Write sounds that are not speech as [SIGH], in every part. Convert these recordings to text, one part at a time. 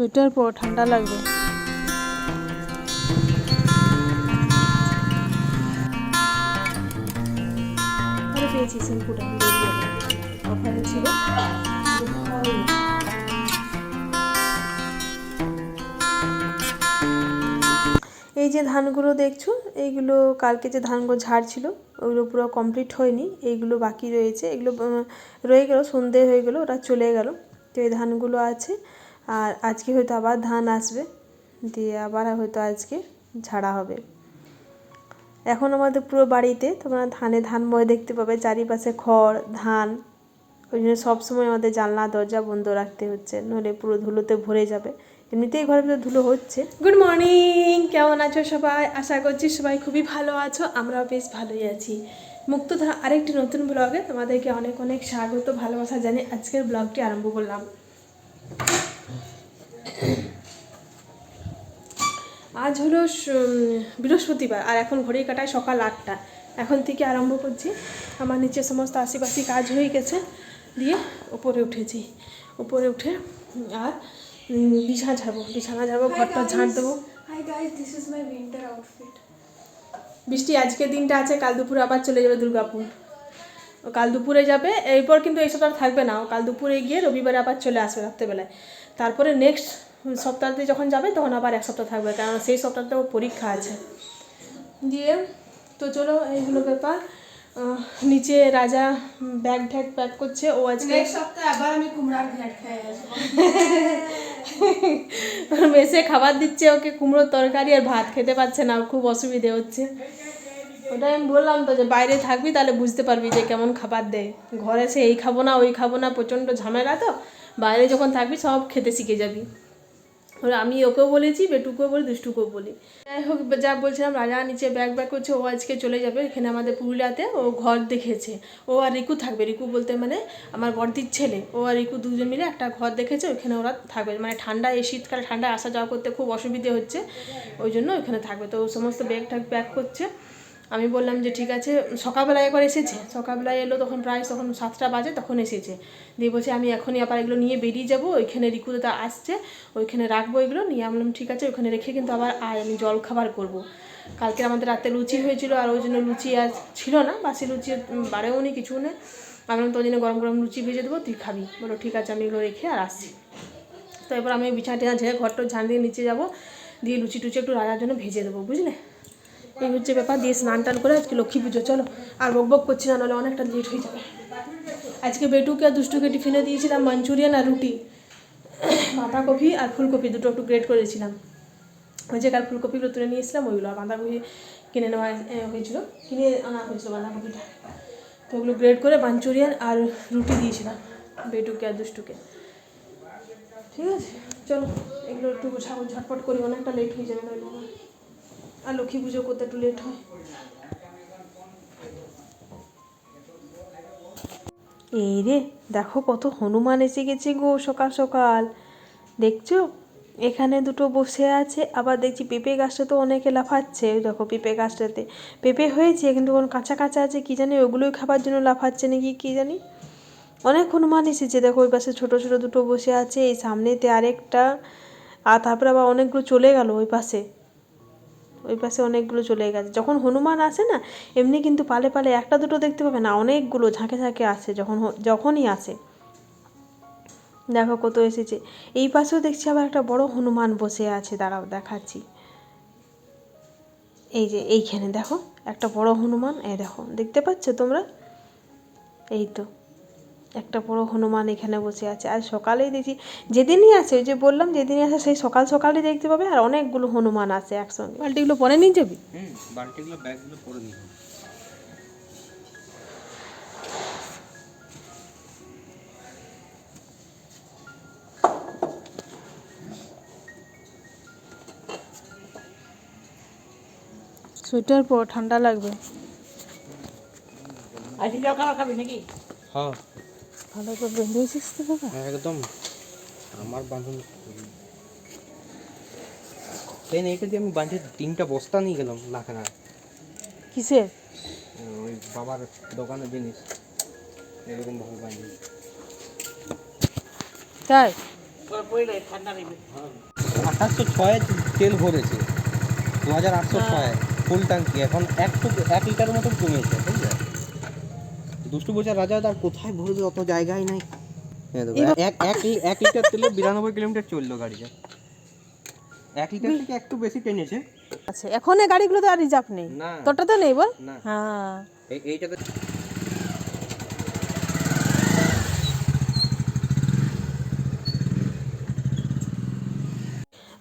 Sweater পর ঠান্ডা লাগবে। পেয়েছি শ্যাম্পুটা ওখানে ছিল। এই যে ধানগুলো দেখছ এইগুলো কালকে যে ধানগুলো ঝাড় ছিল ওগুলো পুরো কমপ্লিট হয়নি। এইগুলো বাকি রয়েছে। এগুলো রয়ে গেল সন্ধে হয়ে গেল ওটা চলে গেল। তো এই ধানগুলো আছে। আর আজকে হয়তো আবার ধান আসবে, দিয়ে আবার হয়তো আজকে ঝাড়া হবে। এখন আমাদের পুরো বাড়িতে তোমরা ধানে ধান বয়ে দেখতে পাবে, চারিপাশে খড়, ধান, ওই জন্য সবসময় আমাদের জানলা, দরজা বন্ধ রাখতে হচ্ছে, নইলে পুরো ধুলোতে ভরে যাবে। এমনিতেই ঘরের ভিতরে ধুলো হচ্ছে। গুড মর্নিং কেমন আছো সবাই? আশা করছি সবাই খুবই ভালো আছো, আমরাও বেশ ভালোই আছি। মুক্তধারা আরেকটি নতুন ব্লগে তোমাদেরকে অনেক অনেক স্বাগত, ভালোবাসা জানিয়ে আজকের ব্লগটি আরম্ভ করলাম। আজ হলো বৃহস্পতিবার আর এখন ঘড়ি কাটায় সকাল আটটা। এখন থেকে আরম্ভ করছি। আমার নিচে সমস্ত আশেপাশে কাজ হয়ে গেছে। দিয়ে উপরে উঠেছি। উপরে উঠে আর বিছানা ঝাড়বো। বিছানা ঝাড়বো ঘরটা ঝাড় দেবো. বৃষ্টি আজকের দিনটা আছে কাল দুপুর আবার চলে যাবে দুর্গাপুর। ও কাল দুপুরে যাবে এরপর কিন্তু এই সপ্তাহ থাকবে না। ও কাল দুপুরে গিয়ে রবিবারে আবার চলে আসবে রাত্রেবেলায়। তারপরে নেক্সট সপ্তাহতে যখন যাবে তখন আবার এক সপ্তাহ থাকবে কারণ সেই সপ্তাহতে ও পরীক্ষা আছে। দিয়ে তো চলো এইগুলো ব্যাপার। নিচে রাজা ব্যাগ ট্যাগ প্যাক করছে ও আজকে আবার আমি কুমড়ার ঘ্যাট খেয়ে [LAUGHS] মেসে খাবার দিচ্ছে ওকে কুমড়োর তরকারি আর ভাত খেতে পারছে না খুব অসুবিধে হচ্ছে। ওটাই আমি বললাম তো যে বাইরে থাকবি তাহলে বুঝতে পারবি যে কেমন খাবার দেয় ঘরে সে এই খাব না, ওই খাব না, প্রচণ্ড ঝামেলা তো। বাইরে যখন থাকবি সব খেতে শিখে যাবি। ওরা আমি ওকেও বলেছি, বেটুকেও বলি, দুষ্টুকেও বলি। যাই হোক, যা বলছিলাম, রাজা নিচে ব্যাগ ব্যাগ করছে, ও আজকে চলে যাবে এখানে আমাদের পুরুলিয়াতে, ও ঘর দেখেছে। ও আর রিকু থাকবে, রিকু বলতে মানে আমার বর্দির ছেলে। ও আর রিকু দুজন মিলে একটা ঘর দেখেছে, ওইখানে ওরা থাকবে। মানে ঠান্ডা, এই শীতকালে ঠান্ডায় আসা যাওয়া করতে খুব অসুবিধে হচ্ছে, ওই জন্য ওইখানে থাকবে। তো সমস্ত ব্যাগ ট্যাগ প্যাক করছে। আমি বললাম যে ঠিক আছে, সকালবেলায় একবার এসেছে। সকালবেলায় এলো তখন প্রায় তখন সাতটা বাজে, তখন এসেছে। দিয়ে বলছে, আমি এখনই আবার এগুলো নিয়ে বেরিয়ে যাব, ওইখানে রিকু দাদা আসছে, ওইখানে রাখব এগুলো। নিয়ে আমি বললাম, ঠিক আছে, ওইখানে রেখে কিন্তু আবার আয়, আমি জল খাবার করব। কালকে আমাদের রাতে লুচি হয়েছিল, আর ওই জন্য লুচি আর ছিল না, বাসি লুচি বাড়েও নি কিছু নেই। আমি তোর জন্য গরম গরম লুচি ভেজে দেবো, তুই খাবি। বলো ঠিক আছে, আমি এগুলো রেখে আর আসছি। তো এবার আমি বিছানা টিছানা ঝেড়ে ঘরটা ঝান দিয়ে নিচে যাব, দিয়ে লুচি টুচি একটু রাজার জন্য ভেজে দেবো, বুঝলে? এই হচ্ছে ব্যাপার দিয়ে স্নান টান করে আজকে লক্ষ্মী পুজো, চলো। আর বক বক করছি না, নাহলে অনেকটা লেট হয়ে যাবে। আজকে বেটুকে আর দুষ্টুকে টিফিনে দিয়েছিলাম, মাঞ্চুরিয়ান আর রুটি। বাঁধাকপি আর ফুলকপি দুটো একটু গ্রেড করেছিলাম। ওই যে কাল ফুলকপিগুলো তুলে নিয়েছিলাম ওইগুলো আর বাঁধাকপি কিনে নেওয়া হয়েছিল। কিনে আনা হয়েছিল বাঁধাকপিটা। তো ওগুলো গ্রেড করে মাঞ্চুরিয়ান আর রুটি দিয়েছিলাম, বেটুকে আর দুষ্টুকে। ঠিক আছে? চলো, এগুলো একটু ঝটপট করি, অনেকটা লেট হয়ে যাবে আমার। আর লক্ষ্মী পুজো করতে একটু লেট হয়। এই রে, দেখো কত হনুমান এসে গেছে গো সকাল সকাল। দেখছ? এখানে দুটো বসে আছে, আবার দেখছি পেঁপে গাছটা তো অনেকে লাফাচ্ছে। দেখো পেঁপে গাছটাতে। পেঁপে হয়েছে, কিন্তু কোন কাঁচা কাঁচা আছে, কি জানি? ওগুলোই খাবার জন্য লাফাচ্ছে নাকি, কি জানি? অনেক হনুমান এসেছে, দেখো ওই পাশে ছোটো ছোটো দুটো বসে আছে, এই সামনেতে আরেকটা, আর তারপরে আবার অনেকগুলো চলে গেল ওই পাশে। ওই পাশে অনেকগুলো চলে গেছে। যখন হনুমান আসে না, এমনি কিন্তু পালে পালে একটা দুটো দেখতে পাবে না, অনেকগুলো ঝাঁকে ঝাঁকে আসে যখন যখনই আসে। দেখো কত এসেছে। এই পাশেও দেখছি আবার একটা বড় হনুমান বসে আছে, দাঁড়াও দেখাচ্ছি। এই যে এইখানে দেখো, একটা বড় হনুমান, এই দেখো, দেখতে পাচ্ছ তোমরা? এই তো। একটা বড় হনুমান এখানে বসে আছে। আর সকালেই দেখি যেদিনই আসে ওই যে বললাম যেদিনই আসে সেই সকাল সকালে দেখতে পাবে আর অনেকগুলো হনুমান আসে একসঙ্গে। বালতিগুলো পরে নিয়ে যাবি? হুম বালতিগুলো ব্যাগগুলো পরে নিব সোয়েটার পর ঠান্ডা লাগবে। আজকে জল খাবার খাবি নাকি? হ্যাঁ। ভালো করে বেঁধেছিস তো বাবা। একদম। আমার বাঁধন সেই এইটা দিয়ে আমি বাঁধে তিনটা বস্তা নিয়ে গেলাম লাখনা কিসের? ওই বাবার দোকানের জিনিস। এরকম ভাবে বাঁধি তাই? আঠাশশো ছয়ে তেল ভরেছে। দু হাজার আটশো ছয় ফুল ট্যাঙ্কি। এখন একশো এক লিটার মতন কমেছে বুঝলে? দুষ্টু বোঝা রাজা তার কোথায় ভরবে অত জায়গায় নাই। দেখো, এক এক এক লিটার তেলে বিরানব্বই কিলোমিটার চলল গাড়িটা। এক লিটার থেকে একটু বেশি টেনেছে আচ্ছা এখন এই গাড়িগুলোতে আর রিজার্ভ নেই? তোরটা তো নেই বল? হ্যাঁ। এই- এইটাতে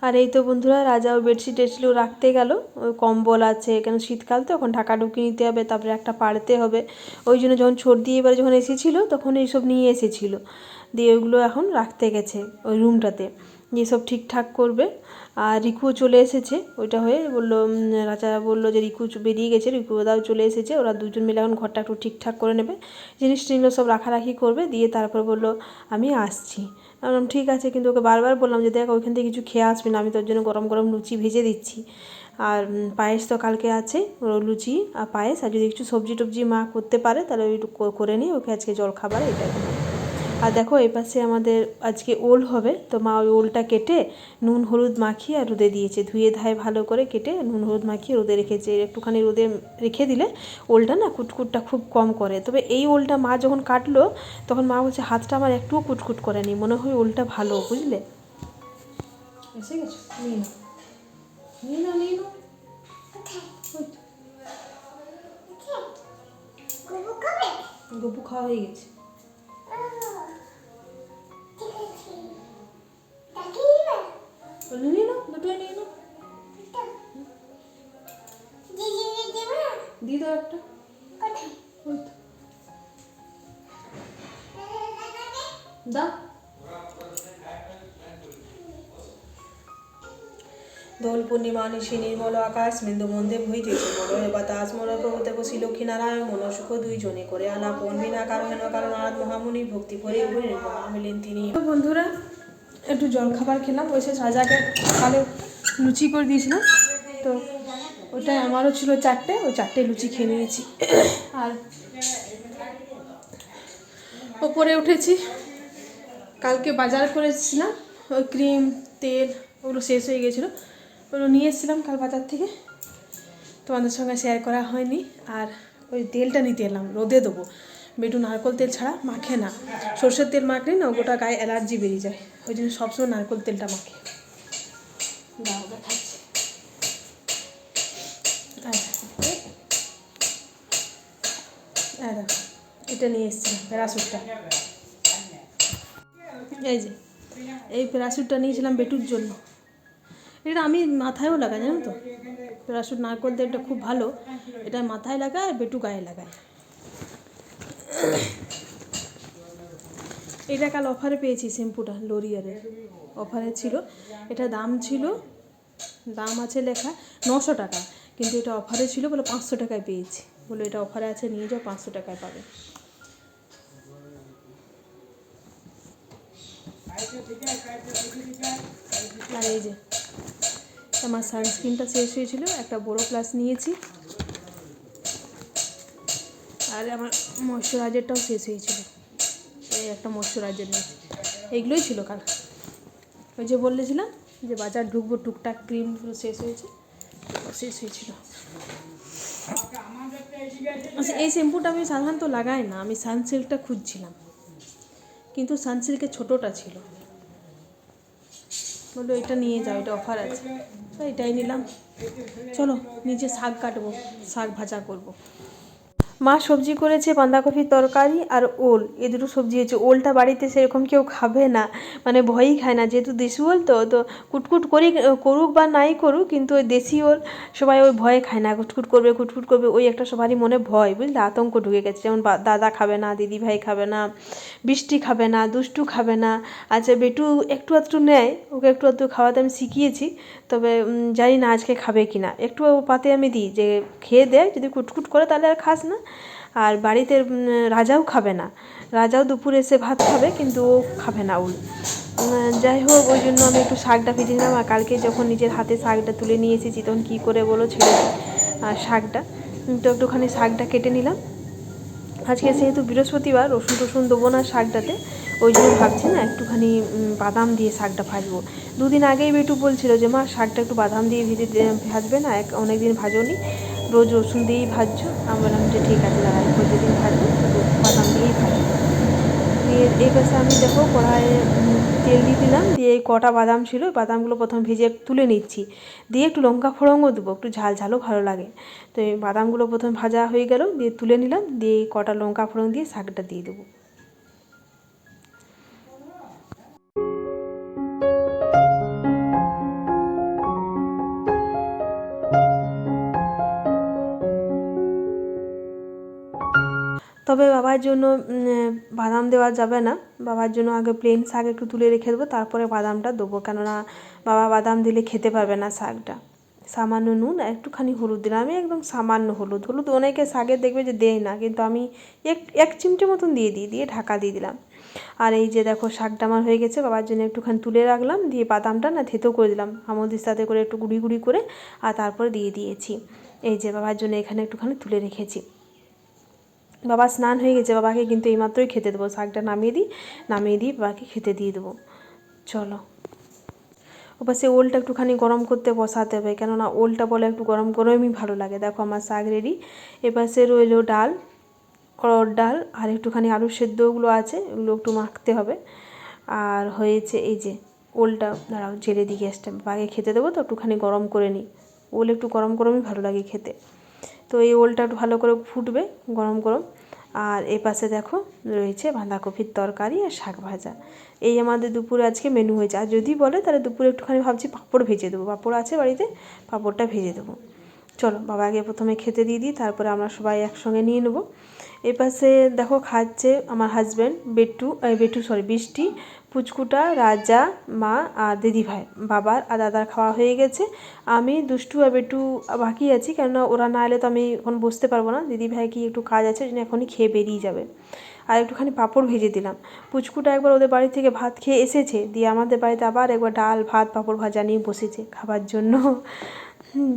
আর এই তো বন্ধুরা, রাজাও বেডশিট টেডশিট রাখতে গেল। কম্বল আছে কেন শীতকাল তো, এখন ঢাকা ঢুকিয়ে নিতে হবে, তারপরে একটা পাড়তে হবে। ওই জন্য যখন সর্দি এবার যখন এসেছিল, তখন এইসব নিয়ে এসেছিল। দিয়ে ওইগুলো এখন রাখতে গেছে ওই রুমটাতে। দিয়ে সব ঠিকঠাক করবে। আর রিকুও চলে এসেছে, ওইটা হয়ে বলল রাজা বলল যে রিকু বেরিয়ে গেছে, রিকু দাও চলে এসেছে, ওরা দুজন মিলে এখন ঘরটা একটু ঠিকঠাক করে নেবে। জিনিস টিনিস সব রাখারাখি করবে, দিয়ে তারপর বলল, আমি আসছি। বললাম, ঠিক আছে, কিন্তু ওকে বারবার বললাম যে, দেখ, ওইখান থেকে কিছু খেয়ে আসবি না, আমি তোর জন্য গরম গরম লুচি ভেজে দিচ্ছি। আর পায়েস তো কালকে আছে লুচি আর পায়েস, আর যদি কিছু সবজি টবজি মা করতে পারে, তাহলে ওই করে নিই ওকে আজকে জল খাবার এটাই আর দেখো এই পাশে আমাদের আজকে ওল হবে। তো মা ওই ওলটা কেটে নুন হলুদ মাখিয়ে আর রোদে দিয়েছে। ধুয়ে ধায় ভালো করে কেটে নুন হলুদ মাখিয়ে রোদে রেখেছে। একটুখানি রোদে রেখে দিলে ওলটা না কুটকুটটা খুব কম করে। তবে এই ওলটা মা যখন কাটলো তখন মা বলছে হাতটা আমার একটুও কুটকুট করেনি মনে হয় ওলটা ভালো বুঝলে? এসে গেছো? নিয়ে নিয়ে নাও নিয়ে নাও। গপু খাওয়া হয়ে গেছে। পূর্ণিমা নির্মল আকাশ বিন্দু মন্দে ভইতেছে মলয় বাতাস মল প্রভূতে বসি লক্ষ্মী নারায়ণ, মনসুখ দুইজনে করে আলা পন বিনা কারণ কারণ নারদ মহামুনি, ভক্তি করে মিলেন তিনি। বন্ধুরা, একটু জল খাবার খেলাম ওই সে রাজাকে সকালে লুচি করে দিয়েছিলাম। তো ওটাই আমারও ছিল চারটে, ওই চারটে লুচি খেয়ে নিয়েছি। আর ওপরে উঠেছি। কালকে বাজার করেছিলাম, ওই ক্রিম, তেল, ওগুলো শেষ হয়ে গেছিল। ওগুলো নিয়ে এসেছিলাম কাল বাজার থেকে। তোমাদের সঙ্গে শেয়ার করা হয়নি। আর ওই তেলটা নিতে এলাম, রোদে দেবো। বেটু নারকল তেল ছাড়া মাখে না। সর্ষের তেল মাখলে না গোটা গায়ে অ্যালার্জি বেরিয়ে যায়। ওই জন্য সবসময় নারকল তেলটা মাখে। এটা নিয়ে এসেছিলাম, প্যারাসুটটা। এই যে, এই প্যারাসুটটা নিয়েছিলাম বেটুর জন্য। এটা আমি মাথায়ও লাগাই, জানো তো? প্যারাসুট নারকল তেলটা খুব ভালো। এটা মাথায় লাগায় আর বেটু গায়ে লাগায়। এটা কাল অফারে পেয়েছি শ্যাম্পুটা লোরিয়ারের অফারে ছিল। এটা দাম ছিল, দাম আছে লেখা নশো টাকা। কিন্তু এটা অফারে ছিল বলে পাঁচশো টাকায় পেয়েছি। বলে এটা অফারে আছে, নিয়ে যাও, পাঁচশো টাকায় পাবে। আর এই যে আমার সানস্ক্রিনটা শেষ হয়েছিল, একটা বড়ো প্লাস নিয়েছি। আর আমার ময়শ্চারাইজারটাও শেষ হয়েছিল। এই একটা ময়শ্চারাইজার নিয়েছি এইগুলোই ছিল কাল। ওই যে বলেছিলাম যে বাজার ঢুকবো, টুকটাক ক্রিমগুলো শেষ হয়েছে শেষ হয়েছিল। আচ্ছা এই শ্যাম্পুটা আমি সাধারণত লাগাই না, আমি সানসিল্কটা খুঁজছিলাম। কিন্তু সানসিল্কের ছোটোটা ছিল। বলল, এটা নিয়ে যাও, এটা অফার আছে তো এটাই নিলাম চলো, নিজে শাক কাটবো, শাক ভাজা করব। মা সবজি করেছে, বাঁধাকপির তরকারি আর ওল। এ দুটো সবজি হয়েছে। ওলটা বাড়িতে সেরকম কেউ খাবে না মানে ভয়ই খায় না। যেহেতু দেশি ওল তো তো কুটকুট করি, করুক বা নাই করুক, কিন্তু ওই দেশি ওল সবাই ওই ভয়ে খায় না। কুটকুট করবে কুটকুট করবে, ওই একটা সবারই মনে ভয়, বুঝলে? আতঙ্ক ঢুকে গেছে। যেমন দাদা খাবে না দিদি ভাই খাবে না, বৃষ্টি খাবে না, দুষ্টু খাবে না। আচ্ছা বেটু একটু আধটু নেয়, ওকে একটু আধটু খাওয়াতে আমি শিখিয়েছি, তবে জানি না আজকে খাবে কি না একটু পাতে আমি দিই, যে খেয়ে দেয়, যদি কুটকুট করে তাহলে আর খাস না। আর বাড়িতে রাজাও খাবে না। রাজাও দুপুরে এসে ভাত খাবে, কিন্তু ও খাবে না উল। যাই হোক, ওই জন্য আমি একটু শাকটা ভেজে নিলাম। আর কালকে যখন নিজের হাতে শাকটা তুলে নিয়ে এসেছি, তখন কী করে বলো ছেড়ে আর শাকটা। তো একটুখানি শাকটা কেটে নিলাম। আজকে যেহেতু বৃহস্পতিবার, রসুন টসুন দেবো না শাকটাতে। ওই জন্য ভাবছি না, একটুখানি বাদাম দিয়ে শাকটা ভাজবো। দুদিন আগেই বেটু বলছিল যে, মা, শাকটা একটু বাদাম দিয়ে ভেজে ভাজবে না, এক অনেক দিন ভাজোনি। রোজ রসুন দিয়েই ভাজছো? আমি বললাম যে ঠিক আছে, দাদা এরপর যেদিন ভাজবো বাদাম দিয়েই ভাজবো। দিয়ে এই পাশে আমি দেখো কড়াইয়ে তেল দিয়ে দিলাম, দিয়ে এই কটা বাদাম ছিল বাদামগুলো প্রথম ভেজে তুলে নিচ্ছি। দিয়ে একটু লঙ্কা ফোড়নও দেবো, একটু ঝাল ঝালও ভালো লাগে। তো এই বাদামগুলো প্রথম ভাজা হয়ে গেল, দিয়ে তুলে নিলাম, দিয়ে কটা লঙ্কা ফোড়ন দিয়ে শাকটা দিয়ে দেবো। তবে বাবার জন্য বাদাম দেওয়া যাবে না। বাবার জন্য আগে প্লেন শাক একটু তুলে রেখে দেবো, তারপরে বাদামটা দেবো। কেননা বাবা বাদাম দিলে খেতে পারবে না শাকটা। সামান্য নুন, একটুখানি হলুদ দিলাম। আমি একদম সামান্য হলুদ। হলুদ অনেকে শাকে দেখবে যে দেয় না, কিন্তু আমি এক এক চিমটে মতন দিয়ে দিই, দিয়ে ঢাকা দিয়ে দিলাম। আর এই যে দেখো, শাকটা আমার হয়ে গেছে। বাবার জন্য একটুখানি তুলে রাখলাম, দিয়ে বাদামটা না থেতো করে দিলাম। আমদির সাথে করে একটু গুঁড়ি গুঁড়ি করে, আর তারপরে দিয়ে দিয়েছি। এই যে বাবার জন্য এখানে একটুখানি তুলে রেখেছি। বাবা স্নান হয়ে গেছে, বাবাকে কিন্তু এইমাত্রই খেতে দেবো। শাকটা নামিয়ে দিই, নামিয়ে দিয়ে বাবাকে খেতে দিয়ে দেবো। চলো। ওপাশে ওলটা একটুখানি গরম করতে বসাতে হবে, কেননা ওলটা বলে একটু গরম গরমই ভালো লাগে। দেখো আমার শাক রেডি এপাশে রইল ডাল করড ডাল, আর একটুখানি আলু সেদ্ধগুলো আছে এগুলো একটু মাখতে হবে। আর হয়েছে এই যে ওলটা, দাঁড়াও, জেলে দিই গ্যাসটা। বাগে খেতে দেবো তো, একটুখানি গরম করে নিই। ওল একটু গরম গরমই ভালো লাগে খেতে। তো এই ওলটা ভালো করে ফুটবে, গরম গরম। আর এ পাশে দেখো রয়েছে বাঁধাকপির তরকারি আর শাক ভাজা। এই আমাদের দুপুরে আজকে মেনু হয়েছে। আর যদি বলে তাহলে দুপুরে একটুখানি ভাবছি পাঁপড় ভেজে দেবো। পাঁপড় আছে বাড়িতে, পাঁপড়টা ভেজে দেবো। চলো বাবাকে প্রথমে খেতে দিয়ে দিই, তারপরে আমরা সবাই একসঙ্গে নিয়ে নেব। এ পাশে দেখো খাচ্ছে আমার হাজব্যান্ড বেটু বেটু সরি বৃষ্টি, পুচকুটা, রাজা, মা আর দিদি ভাই। বাবার আর দাদার খাওয়া হয়ে গেছে। আমি, দুষ্টু আর বেটু বাকি আছি, কেননা ওরা না এলে তো আমি এখন বসতে পারব না। দিদি ভাই কি একটু কাজ আছে, ওই এখনই খেয়ে বেরিয়ে যাবে। আর একটুখানি পাঁপড় ভেজে দিলাম। পুচকুটা একবার ওদের বাড়ি থেকে ভাত খেয়ে এসেছে, দিয়ে আমাদের বাড়িতে আবার একবার ডাল, ভাত, পাঁপড় ভাজা নিয়ে বসেছে খাবার জন্য।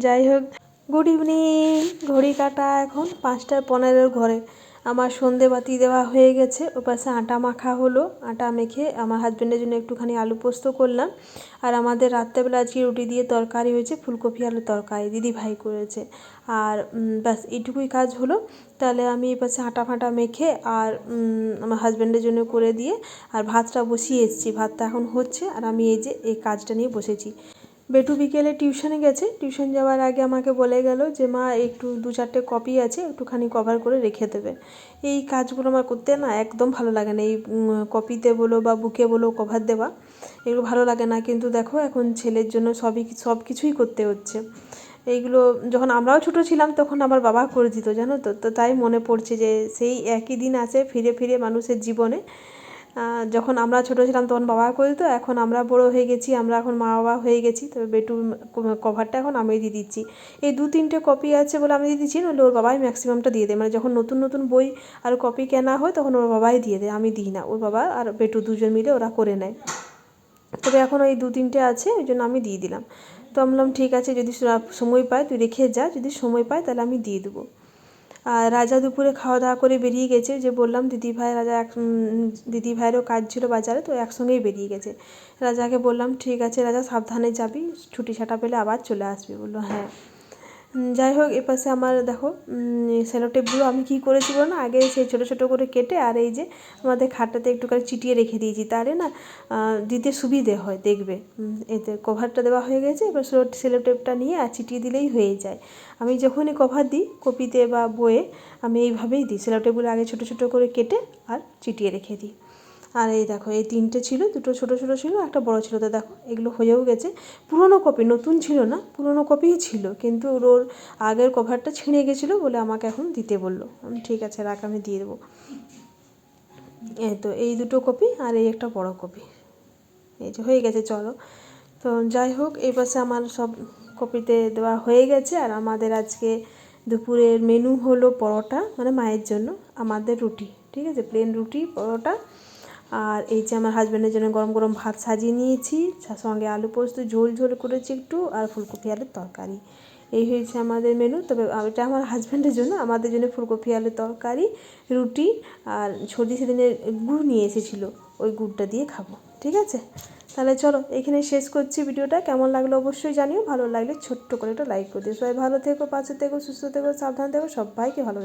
যাই হোক। গুড ইভিনিং ঘড়ি কাটা এখন পাঁচটা পনেরোর ঘরে। আমার সন্ধে বাতি দেওয়া হয়ে গেছে। ও পাশে আটা মাখা হলো। আটা মেখে আমার হাজব্যান্ডের জন্য একটুখানি আলু পোস্ত করলাম। আর আমাদের রাত্রেবেলা আজকে রুটি দিয়ে তরকারি হয়েছে, ফুলকপি আলু তরকারি। দিদি ভাই করেছে। আর ব্যাস, এইটুকুই কাজ হলো। তাহলে আমি এই পাশে আটা ফাটা মেখে আর আমার হাজব্যান্ডের জন্য করে দিয়ে আর ভাতটা বসিয়ে এসেছি। ভাতটা এখন হচ্ছে। আর আমি এই যে, এই কাজটা নিয়ে বসেছি। বেটু বিকেলে টিউশনে গেছে। টিউশন যাওয়ার আগে আমাকে বলে গেল যে, মা, একটু দু চারটে কপি আছে, একটুখানি কভার করে রেখে দেবে। এই কাজগুলো আমার করতে না একদম ভালো লাগে না। এই কপিতে বলো বা বুকে বলো কভার দেওয়া, এগুলো ভালো লাগে না। কিন্তু দেখো, এখন ছেলের জন্য সবই, সব কিছুই করতে হচ্ছে। এইগুলো যখন আমরাও ছোটো ছিলাম, তখন আমার বাবা করে দিত, জানো তো? তো তাই মনে পড়ছে যে, সেই একই দিন আছে ফিরে ফিরে মানুষের জীবনে। যখন আমরা ছোটো ছিলাম তখন বাবা করে দিত, এখন আমরা বড় হয়ে গেছি, আমরা এখন মা বাবা হয়ে গেছি, তবে বেটুর কভারটা এখন আমি দিয়ে দিচ্ছি। এই দু তিনটে কপি আছে বলে আমি দিয়ে দিচ্ছি নাহলে ওর বাবাই ম্যাক্সিমামটা দিয়ে দেয়। মানে যখন নতুন নতুন বই আর কপি কেনা হয় তখন ওর বাবাই দিয়ে দেয়, আমি দিই না। ওর বাবা আর বেটু দুজন মিলে ওরা করে নেয়। তবে এখন ওই দু তিনটে আছে, ওই জন্য আমি দিয়ে দিলাম। তো আমি বললাম, ঠিক আছে, যদি সময় পায়, তুই রেখে যা, যদি সময় পায় তাহলে আমি দিয়ে দেবো। আর রাজা দুপুরে খাওয়া দাওয়া করে বেরিয়ে গেছে। যে বললাম দিদিভাই রাজা এক দিদিভাইয়েরও দিদি ভাইয়েরও কাজ ছিল বাজারে, তো একসঙ্গেই বেরিয়ে গেছে। রাজাকে বললাম, ঠিক আছে রাজা, সাবধানে যাবি ছুটি ছাটা পেলে আবার চলে আসবি। বলল হ্যাঁ। যাই হোক এপাশে আমার দেখো সেলোটেপগুলো আমি কি করেছি বলো না? আগে সেই ছোটো ছোটো করে কেটে আর এই যে আমাদের খাটটাতে একটু করে চিটিয়ে রেখে দিয়েছি। তাহলে না দিতে সুবিধে হয়, দেখবে। এতে কভারটা দেওয়া হয়ে গেছে, এবার সেলোটেপটা নিয়ে আর চিটিয়ে দিলেই হয়ে যায়। আমি যখনই কভার দিই, কপিতে বা বইয়ে, আমি এইভাবেই দিই। সেলোটেপগুলো আগে ছোটো ছোটো করে কেটে আর চিটিয়ে রেখে দিই। আর এই দেখো, এই তিনটে ছিল, দুটো ছোটো ছোটো ছিল, একটা বড় ছিল। তো দেখো, এগুলো হয়েও গেছে। পুরনো কপি নতুন ছিল না, পুরনো কপিই ছিল, কিন্তু ওর আগের কভারটা ছিঁড়ে গেছিল বলে আমাকে এখন দিতে বলল। আমি ঠিক আছে, রাখ, আমি দিয়ে দেবো। এই তো, এই দুটো কপি আর এই একটা বড় কপি এই যে, হয়ে গেছে, চলো। তো যাই হোক, এই পাশে আমার সব কপিতে দেওয়া হয়ে গেছে। আর আমাদের আজকে দুপুরের মেনু হলো পরোটা মানে মায়ের জন্য, আমাদের রুটি, ঠিক আছে? প্লেন রুটি, পরোটা আর এই যে আমার হাজব্যান্ডের জন্য গরম গরম ভাত সাজিয়ে নিয়েছি সঙ্গে আলু পোস্ত, ঝোল ঝোল করেছি একটু আর ফুলকপি আলুর তরকারি। এই হয়েছে আমাদের মেনু তবে এটা আমার হাজব্যান্ডের জন্য, আমাদের জন্য ফুলকপি আলুর তরকারি, রুটি আর সর্দি সেদিনের গুড় নিয়ে এসেছিল, ওই গুড়টা দিয়ে খাব, ঠিক আছে? তাহলে চলো, এখানে শেষ করছি ভিডিওটা, কেমন লাগল অবশ্যই জানিও, ভালো লাগলে ছোট্ট করে একটা লাইক করে দিও। সবাই ভালো থেকো, পাশে থেকো, সুস্থ থেকো, সাবধান থেকো, সবাইকে ভালো